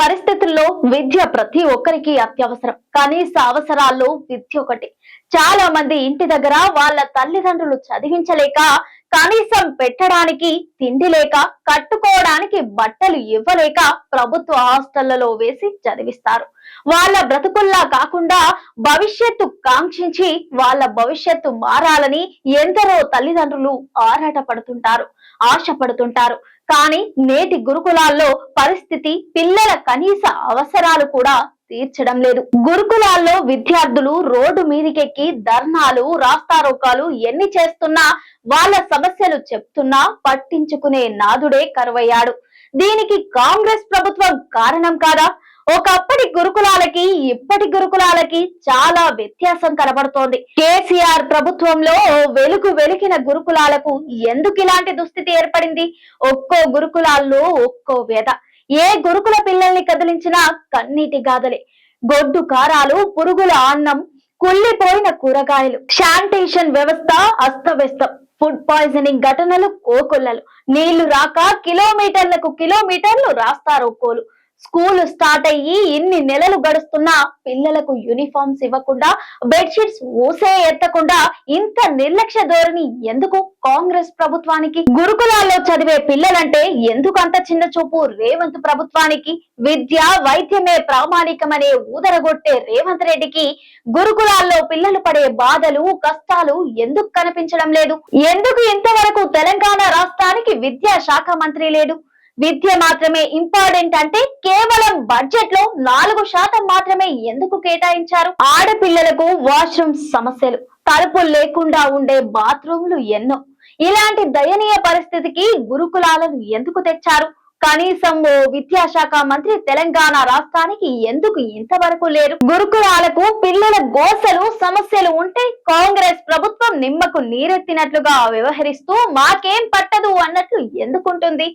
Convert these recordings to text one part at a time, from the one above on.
పరిస్థితుల్లో విద్య ప్రతి ఒక్కరికి అత్యవసరం. కనీస అవసరాల్లో విద్య ఒకటి. చాలా మంది ఇంటి దగ్గర వాళ్ళ తల్లిదండ్రులు చదివించలేక కనీసం పెట్టడానికి తిండి లేక కట్టుకోవడానికి బట్టలు ఇవ్వలేక ప్రభుత్వ హాస్టళ్ళలో వేసి చదివిస్తారు. వాళ్ళ బ్రతుకుల్లా కాకుండా భవిష్యత్తు కాంక్షించి వాళ్ళ భవిష్యత్తు మారాలని ఎందరో తల్లిదండ్రులు ఆరాట పడుతుంటారు ఆశపడుతుంటారు. కానీ నేటి గురుకులాల్లో పరిస్థితి పిల్లల కనీస అవసరాలు కూడా తీర్చడం లేదు. గురుకులాల్లో విద్యార్థులు రోడ్డు మీదికెక్కి ధర్నాలు రాస్తారోకాలు ఎన్ని చేస్తున్నా వాళ్ళ సమస్యలు చెప్తున్నా పట్టించుకునే నాదుడే కరువయ్యాడు. దీనికి కాంగ్రెస్ ప్రభుత్వం కారణం కాదా? ఒకప్పటి గురుకులాలకి ఇప్పటి గురుకులాలకి చాలా వ్యత్యాసం కనబడుతోంది. కేసీఆర్ ప్రభుత్వంలో వెలుగు వెలికిన గురుకులాలకు ఎందుకు ఇలాంటి దుస్థితి ఏర్పడింది? ఒక్కో గురుకులాల్లో ఒక్కో వేద. ఏ గురుకుల పిల్లల్ని కదిలించినా కన్నీటి గాథలే. గొడ్డు కారాలు పురుగుల అన్నం కుళ్ళిపోయిన కూరగాయలు. శానిటేషన్ వ్యవస్థ అస్తవ్యస్తం. ఫుడ్ పాయిజనింగ్ ఘటనలు కోకొల్లలు. నీళ్ళు రాక కిలోమీటర్లకు కిలోమీటర్లు రాస్తారు కోలు. స్కూల్ స్టార్ట్ అయ్యి ఇన్ని నెలలు గడుస్తున్నా పిల్లలకు యూనిఫామ్స్ ఇవ్వకుండా బెడ్షీట్స్ ఊసే ఎత్తకుండా ఇంత నిర్లక్ష్య ధోరణి ఎందుకు కాంగ్రెస్ ప్రభుత్వానికి? గురుకులాల్లో చదివే పిల్లలంటే ఎందుకు అంత చిన్న చూపు రేవంత్ ప్రభుత్వానికి? విద్య వైద్యమే ప్రామాణికమనే ఊదరగొట్టే రేవంత్ రెడ్డికి గురుకులాల్లో పిల్లలు పడే బాధలు కష్టాలు ఎందుకు కనిపించడం లేదు? ఎందుకు ఇంతవరకు తెలంగాణ రాష్ట్రానికి విద్యా శాఖ మంత్రి లేడు? విద్య మాత్రమే ఇంపార్టెంట్ అంటే కేవలం బడ్జెట్లో నాలుగు శాతం మాత్రమే ఎందుకు కేటాయించారు? ఆడపిల్లలకు వాష్రూమ్ సమస్యలు తలుపులు లేకుండా ఉండే బాత్రూమ్లు ఎన్నో. ఇలాంటి దయనీయ పరిస్థితికి గురుకులాలను ఎందుకు తెచ్చారు? కనీసం ఓ విద్యాశాఖ మంత్రి తెలంగాణ రాష్ట్రానికి ఎందుకు ఇంతవరకు లేరు? గురుకులాలకు పిల్లల గోసలు సమస్యలు ఉంటే కాంగ్రెస్ ప్రభుత్వం నిమ్మకు నీరెత్తినట్లుగా వ్యవహరిస్తూ మాకేం పట్టదు అన్నట్లు ఎందుకుంటుంది?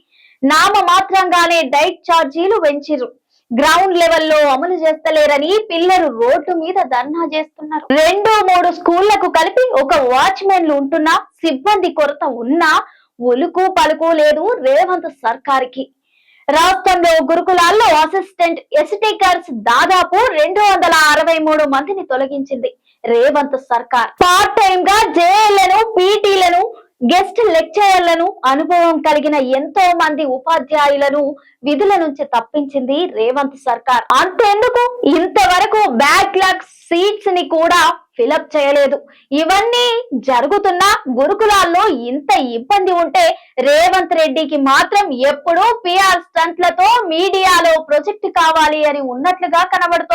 నామ మాత్రంగానే డైట్ ఛార్జీలు పెంచిరు గ్రౌండ్ లెవెల్లో అమలు చేస్తలేరని పిల్లలు రోడ్డు మీద ధర్నా చేస్తున్నారు. రెండు మూడు స్కూళ్ళకు కలిపి ఒక వాచ్మెన్లు ఉంటున్నా సిబ్బంది కొరత ఉన్నా ఒలుకు పలుకు లేదు రేవంత్ సర్కార్కి. రాష్ట్రంలో గురుకులాల్లో అసిస్టెంట్ ఎస్టీకర్స్ దాదాపు రెండు వందల అరవై మూడు మందిని తొలగించింది రేవంత్ సర్కార్. పార్ట్ టైం గా జేఏలను పీటీలను గెస్ట్ లెక్చరర్లను అనుభవం కలిగిన ఎంతో మంది ఉపాధ్యాయులను విధుల నుంచి తప్పించింది రేవంత్ సర్కార్. అంతెందుకు ఇంతవరకు బ్యాక్లాగ్ సీట్స్ని కూడా ఫిలప్ చేయలేదు. ఇవన్నీ జరుగుతున్న గురుకులాల్లో ఇంత ఇబ్బంది ఉంటే రేవంత్ రెడ్డికి మాత్రం ఎప్పుడూ పిఆర్ స్టంట్లతో మీడియాలో ప్రొజెక్ట్ కావాలి అని ఉన్నట్లుగా కనబడుతోంది.